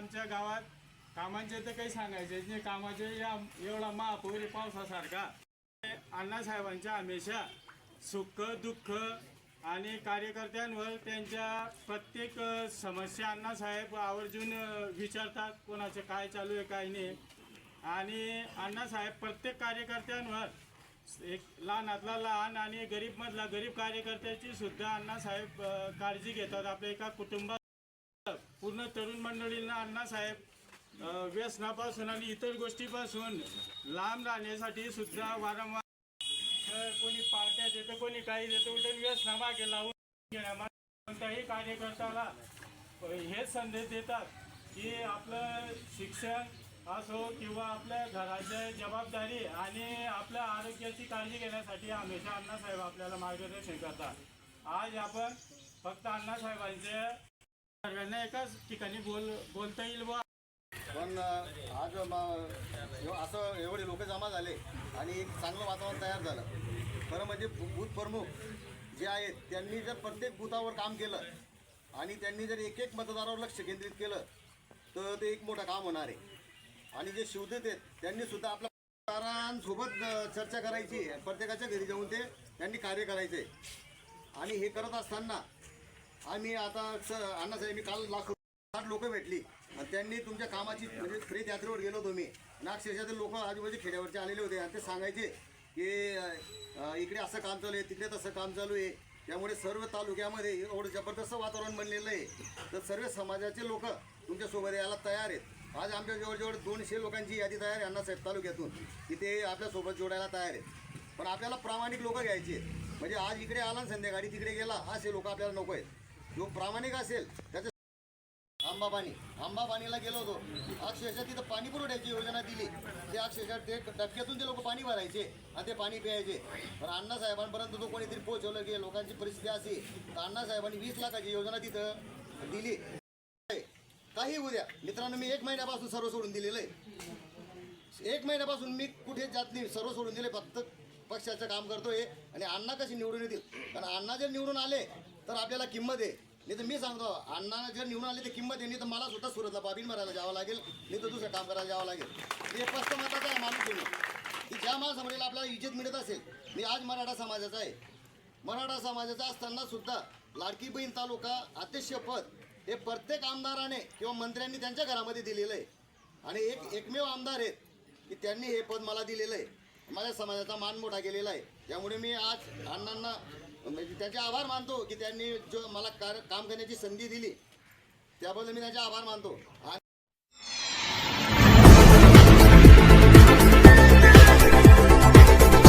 आमच्या गावात कामांचे तर काही सांगायचे नाही. कामाचे या एवढा महापौर पावसासारखा. अण्णासाहेबांच्या हमेशा सुख दुःख आणि कार्यकर्त्यांवर त्यांच्या प्रत्येक समस्या अण्णासाहेब आवर्जून विचारतात कोणाचं काय चालू आहे काय नाही. आणि अण्णासाहेब प्रत्येक कार्यकर्त्यांवर एक लहानातला लहान आणि गरीबमधला गरीब कार्यकर्त्याची सुद्धा अण्णासाहेब काळजी घेतात. आपल्या एका कुटुंबात पूर्ण तरुण मंडळींना अण्णासाहेब व्यसनापासून आणि इतर गोष्टीपासून लांब राहण्यासाठी सुद्धा वारंवार कोणी पार्ट्या देतं कोणी काही देतं उलट व्यसनामागे लावून कोणत्याही कार्यकर्त्याला हेच संदेश देतात की आपलं शिक्षण असो किंवा आपल्या घराच्या जबाबदारी आणि आपल्या आरोग्याची काळजी घेण्यासाठी हमेशा अण्णासाहेब आपल्याला मार्गदर्शन करतात. आज आपण फक्त अण्णासाहेबांचे सगळ्यांना एकाच ठिकाणी बोल बोलता येईल बुवा. पण आज असं एवढे लोक जमा झाले आणि एक चांगलं वातावरण तयार झालं. खरं म्हणजे बूथ प्रमुख जे आहेत त्यांनी जर प्रत्येक बुथावर काम केलं आणि त्यांनी जर एक एक मतदारावर लक्ष केंद्रित केलं तर ते एक मोठं काम होणार आहे. आणि जे शिवदूत आहेत त्यांनी सुद्धा आपल्या मतदारांसोबत चर्चा करायची प्रत्येकाच्या घरी जाऊन ते त्यांनी कार्य करायचे आणि हे करत असताना आम्ही आता अण्णासाहेब मी काल लाख साठ लोक भेटली. आणि त्यांनी तुमच्या कामाची म्हणजे प्रेत यात्रेवर गेलो होतो मी. नागशेषातील लोक आजूबाजू खेड्यावरचे आलेले होते. आणि ते सांगायचे की इकडे असं काम चालू आहे तिकडे तसं काम चालू आहे. त्यामुळे सर्व तालुक्यामध्ये एवढं जबरदस्त वातावरण बनलेलं आहे. तर सर्व समाजाचे लोक तुमच्यासोबत यायला तयार आहेत. आज आमच्या जवळजवळ दोनशे लोकांची यादी तयार आहे अण्णासाहेब तालुक्यातून की ते आपल्यासोबत जोडायला तयार आहेत. पण आपल्याला प्रामाणिक लोक घ्यायचे म्हणजे आज इकडे आला संध्याकाळी तिकडे गेला असे लोक आपल्याला नको आहेत. जो प्रामाणिक असेल त्याचं आंबा पाणी आंबा पाणीला गेलो होतो. अक्षरशः तिथं पाणी पुरवठ्याची योजना दिली. ते अक्षरशः ते टक्क्यातून ते लोक पाणी भरायचे आणि ते पाणी प्यायचे. पण अण्णासाहेबांपर्यंत तो कोणीतरी पोहोचवलं की लोकांची परिस्थिती अशी. तर अण्णासाहेबांनी वीस लाखाची योजना तिथं दिली. काही उद्या. मित्रांनो मी एक महिन्यापासून सर्व सोडून दिलेलं आहे एक महिन्यापासून मी कुठेच जात नाही. सर्व सोडून दिले फक्त पक्षाचं काम करतोय. आणि अण्णा कशी निवडून येतील? कारण अण्णा जर निवडून आले तर आपल्याला किंमत आहे. नाही तर मी सांगतो अण्णा जर निवडून आले तर किंमत आहे. नाही तर मला सुद्धा सुरतला बाबीन मरायला जावं लागेल. नाही तर दुसरं काम करायला जावं लागेल. हे स्पष्ट मताचा आहे माणूस तुम्ही. की ज्या माणसामध्ये आपल्याला इज्जत मिळत असेल मी आज मराठा समाजाचा आहे. मराठा समाजाचा असताना सुद्धा लाडकी बहीण तालुका अध्यक्षपद हे प्रत्येक आमदाराने किंवा मंत्र्यांनी त्यांच्या घरामध्ये दिलेलं आहे. आणि एक एकमेव आमदार आहेत की त्यांनी हे पद मला दिलेलं आहे. माझ्या समाजाचा मान मोठा केलेला आहे. त्यामुळे मी आज अण्णांना त्याचे आभार मानतो की त्यांनी जो मला कार काम करण्याची संधी दिली. त्याबद्दल मी त्यांचे आभार मानतो.